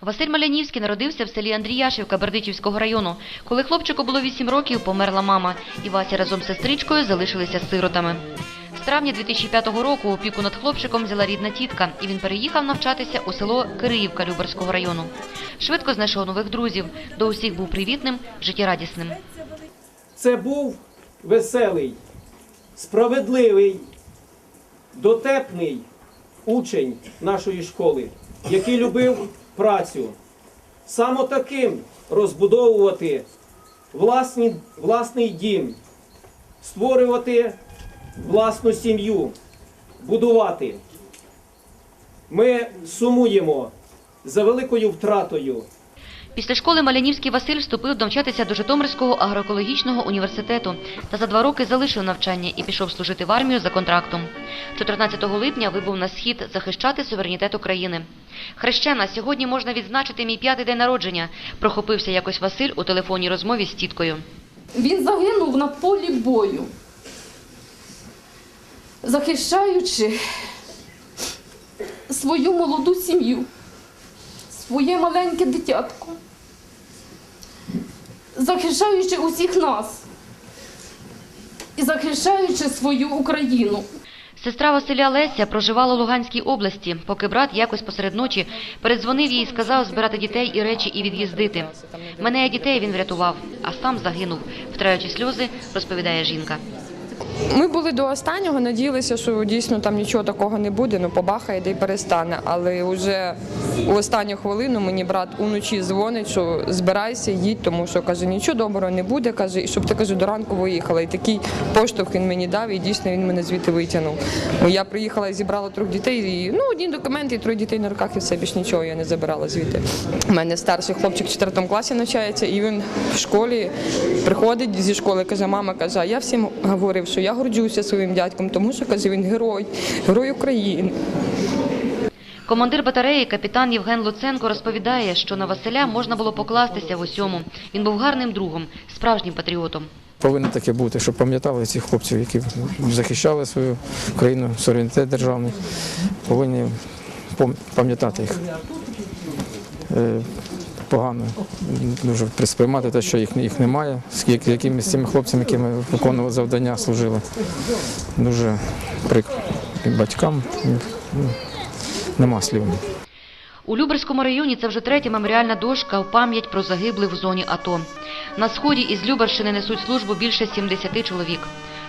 Василь Малянівський народився в селі Андріяшівка Бердичівського району. Коли хлопчику було 8 років, померла мама, і Вася разом з сестричкою залишилися сиротами. З травня 2005 року опіку над хлопчиком взяла рідна тітка, і він переїхав навчатися у село Кириївка Люберського району. Швидко знайшов нових друзів, до усіх був привітним, життєрадісним. Це був веселий, справедливий, дотепний учень нашої школи, який любив працю. Саме таким розбудовувати власні, власний дім, створювати власну сім'ю, будувати. Ми сумуємо за великою втратою Після школи Малянівський Василь вступив навчатися до Житомирського агроекологічного університету та за два роки залишив навчання і пішов служити в армію за контрактом. 14 липня вибув на схід захищати суверенітет України. Хрещена, сьогодні можна відзначити мій п'ятий день народження. Прохопився якось Василь у телефонній розмові з тіткою. Він загинув на полі бою, захищаючи свою молоду сім'ю, своє маленьке дитятко, захищаючи усіх нас і захищаючи свою Україну. Сестра Василя Леся проживала у Луганській області, поки брат якось посеред ночі передзвонив їй і сказав збирати дітей і речі і від'їздити. Мене і дітей він врятував, а сам загинув. Втираючи сльози, розповідає жінка. Ми були до останнього, надіялися, що дійсно там нічого такого не буде, ну побахає де й перестане. Але вже у останню хвилину мені брат уночі дзвонить, що збирайся, їдь, тому що каже, нічого доброго не буде. каже, і щоб ти каже, до ранку виїхала. І такий поштовх він мені дав, і дійсно він мене звідти витягнув. Бо я приїхала і зібрала трьох дітей, і ну одні документи, і троє дітей на руках, і все більш нічого я не забирала звідти. У мене старший хлопчик в 4 класі навчається, і він в школі приходить зі школи, каже, мама каже, я всім говорив, що я горджуся своїм дядьком, тому що каже, він герой, герой України. Командир батареї, капітан Євген Луценко, розповідає, що на Василя можна було покластися в усьому. Він був гарним другом, справжнім патріотом. Повинно таке бути, щоб пам'ятали цих хлопців, які захищали свою країну, суверенітет державний. Повинні пам'ятати їх. Погано дуже присприймати те, що їх, їх немає, скільки якими з цими хлопцями, якими виконували завдання, служили. Дуже прикро. І батькам ну, нема слів. У Люберському районі це вже третя меморіальна дошка в пам'ять про загиблих в зоні АТО. На сході із Люберщини несуть службу більше 70 чоловік.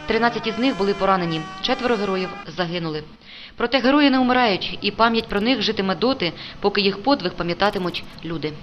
13 із них були поранені, четверо героїв загинули. Проте герої не вмирають, і пам'ять про них житиме доти, поки їх подвиг пам'ятатимуть люди.